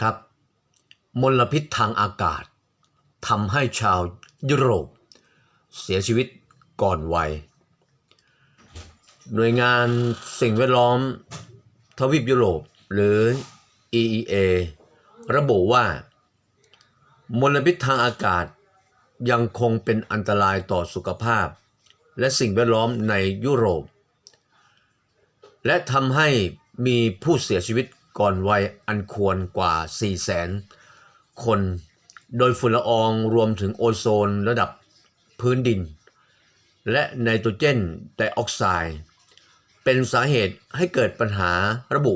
ครับ มลพิษทางอากาศทำให้ชาวยุโรป เสียชีวิตก่อนวัย หน่วยงานสิ่งแวดล้อมทวีปยุโรปหรือ EEA ระบุว่า มลพิษทางอากาศยังคงเป็นอันตรายต่อสุขภาพ และสิ่งแวดล้อมในยุโรป และทำให้มีผู้เสียชีวิต ก่อนวัยอันควรกว่า 400,000คน โดยฝุ่นละอองรวมถึงโอโซนระดับพื้นดิน และไนโตรเจนไดออกไซด์ เป็นสาเหตุให้เกิดปัญหาระบุ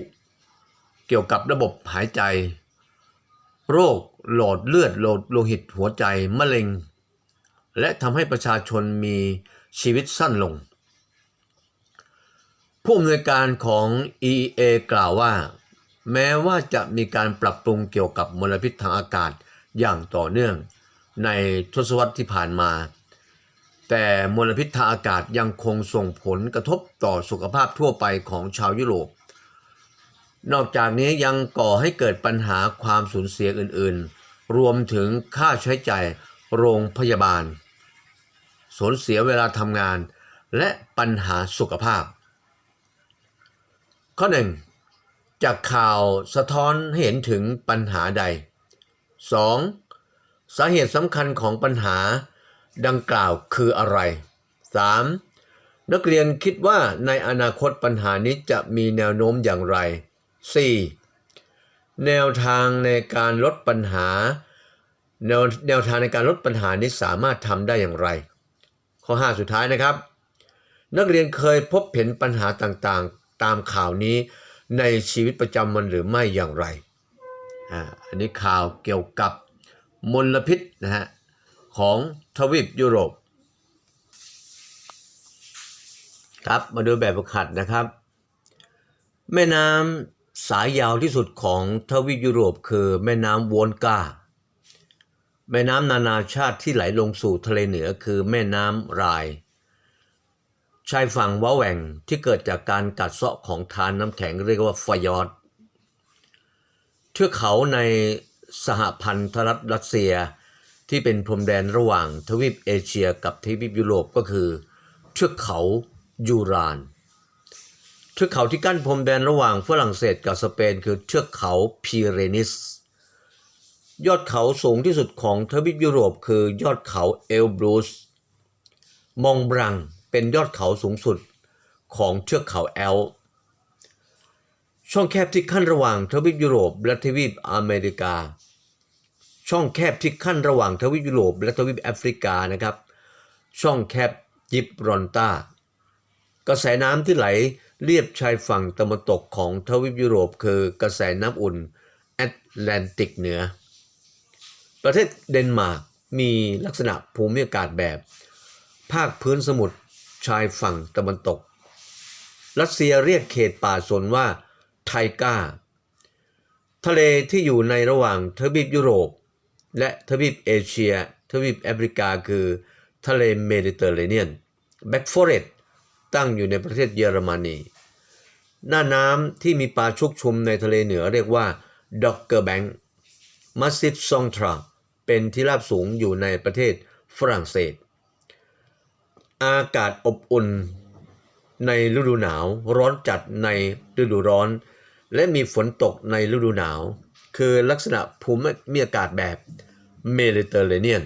เกี่ยวกับระบบหายใจ โรคหลอดเลือดโลดโลหิตหัวใจมะเร็ง และทำให้ประชาชนมีชีวิตสั้นลงผู้อำนวยการของ EEA กล่าวว่า แม้ว่าจะมีการปรับปรุงเกี่ยวกับมลพิษทางอากาศอย่างต่อเนื่องในทศวรรษที่ผ่านมา แต่มลพิษทางอากาศยังคงส่งผลกระทบต่อสุขภาพทั่วไปของชาวยุโรป นอกจากนี้ยังก่อให้เกิดปัญหาความสูญเสียอื่นๆ รวมถึงค่าใช้จ่ายโรงพยาบาล สูญเสียเวลาทำงาน และปัญหาสุขภาพ ข้อหนึ่ง จากข่าวสะท้อนให้เห็นถึงปัญหาใด 2. สาเหตุสำคัญของปัญหาดังกล่าวคืออะไร 3. นักเรียนคิดว่าในอนาคตปัญหานี้จะมีแนวโน้มอย่างไร 4. แนวทางในการลดปัญหา แนวแนวทางในการลดปัญหานี้สามารถทำได้อย่างไร ข้อ 5 สุดท้ายนะครับ นักเรียนเคยพบเห็นปัญหาต่างๆ ตามข่าวนี้ ในชีวิตประจำวันหรือไม่อย่างไรอ่าอันนี้ข่าวเกี่ยวกับมลพิษนะฮะของทวีปยุโรป ครับมาดูแบบฝึกหัดนะครับ แม่น้ำสายยาวที่สุดของทวีปยุโรปคือแม่น้ำวอนกาแม่น้ำนานาชาติที่ไหลลงสู่ทะเลเหนือคือแม่น้ำไรน์ ชายฝั่งว้าแหว่งที่เกิดจากการกัดเซาะของทานน้ำแข็งเรียกว่าฟยอร์ดเทือกเขาในสหพันธรัฐรัสเซียที่เป็นพรมแดนระหว่างทวีปเอเชียกับทวีปยุโรปก็คือเทือกเขายูราน เทือกเขาที่กั้นพรมแดนระหว่างฝรั่งเศสกับสเปนคือเทือกเขาพีเรนิส ยอดเขาสูงที่สุดของทวีปยุโรปคือยอดเขาเอลบรูส มองบรัง เป็นยอดเขาสูงสุดของเทือกเขาแอล ช่องแคบที่ขั้นระหว่างทวีปยุโรปและทวีปอเมริกา ช่องแคบที่ขั้นระหว่างทวีปยุโรปและทวีปแอฟริกานะครับ ช่องแคบยิบรอนตากระแสน้ำที่ไหลเลียบชายฝั่งตะวันตกของทวีปยุโรปคือกระแสน้ำอุ่นแอตแลนติกเหนือ ประเทศเดนมาร์กมีลักษณะภูมิอากาศแบบ ภาคพื้นสมุทร ชายฝั่งตะวันตก รัสเซียเรียกเขตป่าสนว่าไทกาทะเลที่อยู่ในระหว่างทวีปยุโรป และทวีปเอเชีย ทวีปแอฟริกาคือทะเลเมดิเตอร์เรเนียนแบ็กฟอเรสตั้งอยู่ในประเทศเยอรมนี หน้าน้ำที่มีปลาชุกชุมในทะเลเหนือเรียกว่าด็อกเกอร์แบงค์มัสซิฟซองทราเป็นที่ราบสูงอยู่ในประเทศฝรั่งเศส อากาศอบอุ่นในฤดูหนาว ร้อนจัดในฤดูร้อน และมีฝนตกในฤดูหนาว คือลักษณะภูมิมีอากาศแบบเมดิเตอร์เรเนียน